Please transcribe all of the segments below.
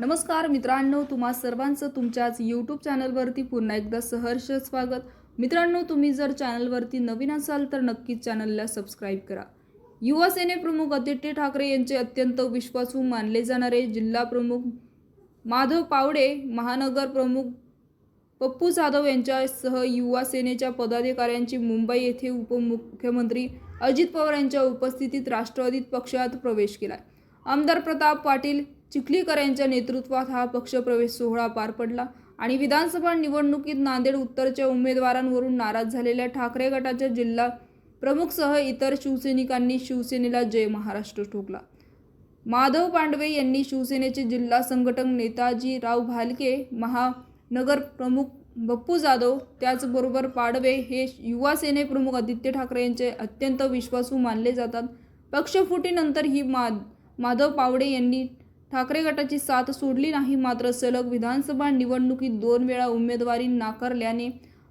नमस्कार मित्रांनो तुम्हा सर्वांचं तुमच्याच यूट्यूब चॅनलवरती पुन्हा एकदा सहर्ष स्वागत. मित्रांनो तुम्ही जर चॅनलवरती नवीन असाल तर नक्कीच चॅनलला सबस्क्राईब करा. युवा सेने प्रमुख आदित्य ठाकरे यांचे अत्यंत विश्वासू मानले जाणारे जिल्हा प्रमुख माधव पावडे महानगर प्रमुख पप्पू जाधव यांच्यासह युवा सेनेच्या पदाधिकाऱ्यांची मुंबई येथे उपमुख्यमंत्री अजित पवार यांच्या उपस्थितीत राष्ट्रवादी पक्षात प्रवेश केला आमदार प्रताप पाटील चिखलीकर यांच्या नेतृत्वात हा पक्षप्रवेश सोहळा पार पडला आणि विधानसभा निवडणुकीत नांदेड उत्तरच्या उमेदवारांवरून नाराज झालेल्या ठाकरे गटाच्या जिल्हा प्रमुखसह इतर शिवसैनिकांनी शिवसेनेला जय महाराष्ट्र ठोकला. माधव पांडवे यांनी शिवसेनेचे जिल्हा संघटक नेताजी राव भालके महानगर प्रमुख बप्पू जाधव त्याचबरोबर पाडवे हे युवा सेनेप्रमुख आदित्य ठाकरे यांचे अत्यंत विश्वासू मानले जातात. पक्षफुटीनंतर ही मा माधव पावडे यांनी ठाकरे गटाची साथ सोडली नाही मात्र सलग विधानसभा निवडणुकीत दोन वेळा उमेदवारी नाकारल्याने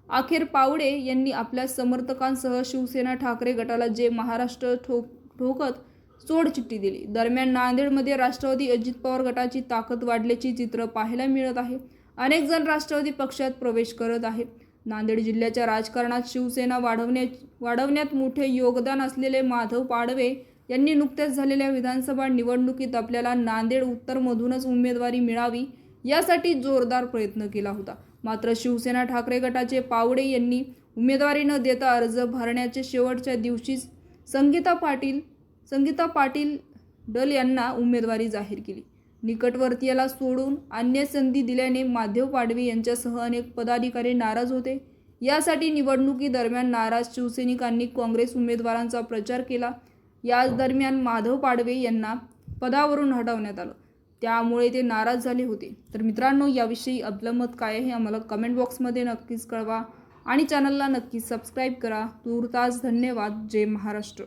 अखेर पावडे यांनी आपल्या समर्थकांसह शिवसेना ठाकरे गटाला जे महाराष्ट्र ठोक ठोकत सोडचिठ्ठी दिली. दरम्यान नांदेडमध्ये राष्ट्रवादी अजित पवार गटाची ताकद वाढल्याची चित्र पाहायला मिळत आहे. अनेक जण राष्ट्रवादी पक्षात प्रवेश करत आहेत नांदेड जिल्ह्याच्या राजकारणात शिवसेना वाढवण्या वाढवण्यात मोठे योगदान असलेले माधव पाडवे यांनी नुकत्याच झालेल्या विधानसभा निवडणुकीत आपल्याला नांदेड उत्तरमधूनच उमेदवारी मिळावी यासाठी जोरदार प्रयत्न केला होता. मात्र शिवसेना ठाकरे गटाचे पावडे यांनी उमेदवारी न देता अर्ज भरण्याच्या शेवटच्या दिवशीच संगीता पाटील संगीता पाटील डल यांना उमेदवारी जाहीर केली. निकटवर्तीयाला सोडून अन्य संधी दिल्याने माधव पाडवी यांच्यासह अनेक पदाधिकारी नाराज होते. यासाठी निवडणुकीदरम्यान नाराज शिवसैनिकांनी काँग्रेस उमेदवारांचा प्रचार केला. याच दरम्यान माधव पाडवे यांना पदावरून हटवण्यात आलं. त्यामुळे ते नाराज झाले होते. तर मित्रांनो याविषयी आपलं मत काय आहे आम्हाला कमेंट बॉक्समध्ये नक्कीच कळवा आणि चॅनलला नक्कीच सबस्क्राईब करा. तूर्तास धन्यवाद. जय महाराष्ट्र.